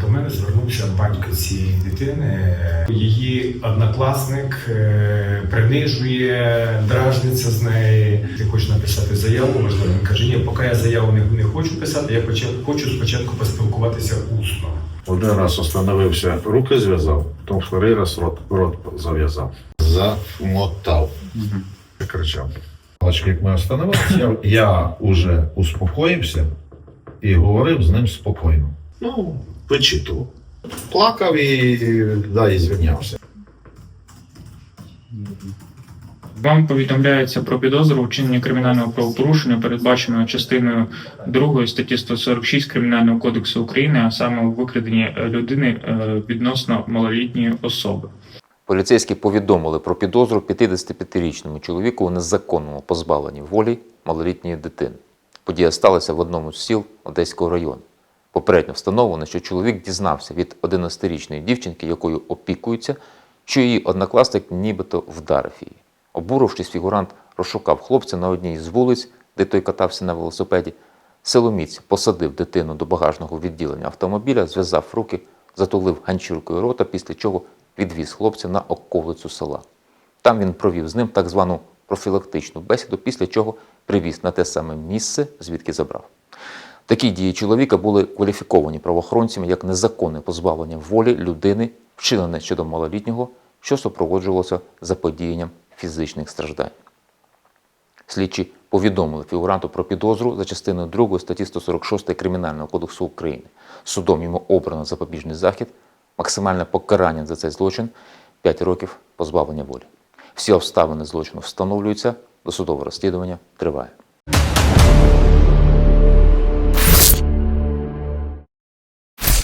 До мене звернувся батько цієї дитини. Її однокласник е, принижує, дражниться з неї. Ти хочеш написати заяву, можливо, він каже, ні, поки я заяву не, не хочу писати, я почав- хочу спочатку поспілкуватися усно. Один раз остановився, руки зв'язав, потім вторий раз рот, рот зав'язав. Замотав. Кричав. Бачки, як ми остановилися, я, я уже успокоївся і говорив з ним спокійно. Ну, вичитував. Плакав і, да, і звільнявся. Вам повідомляється про підозру у вчиненні кримінального правопорушення, передбаченого частиною 2 статті 146 Кримінального кодексу України, а саме у викраденні е, людини е, відносно малолітньої особи. Поліцейські повідомили про підозру 55-річному чоловіку у незаконному позбавленні волі малолітньої дитини. Подія сталася в одному з сіл Одеського району. Попередньо встановлено, що чоловік дізнався від 11-річної дівчинки, якою опікується, що її однокласник нібито вдарив її. Обурившись, фігурант розшукав хлопця на одній з вулиць, де той катався на велосипеді. Силоміць посадив дитину до багажного відділення автомобіля, зв'язав руки, затулив ганчіркою рота, після чого відвіз хлопця на околицю села. Там він провів з ним так звану профілактичну бесіду, після чого привіз на те саме місце, звідки забрав. Такі дії чоловіка були кваліфіковані правоохоронцями як незаконне позбавлення волі людини, вчинене щодо малолітнього, що супроводжувалося заподіянням фізичних страждань. Слідчі повідомили фігуранту про підозру за частиною 2 статті 146 Кримінального кодексу України. Судом йому обрано запобіжний захід, максимальне покарання за цей злочин 5 років позбавлення волі. Всі обставини злочину встановлюються, досудове розслідування триває.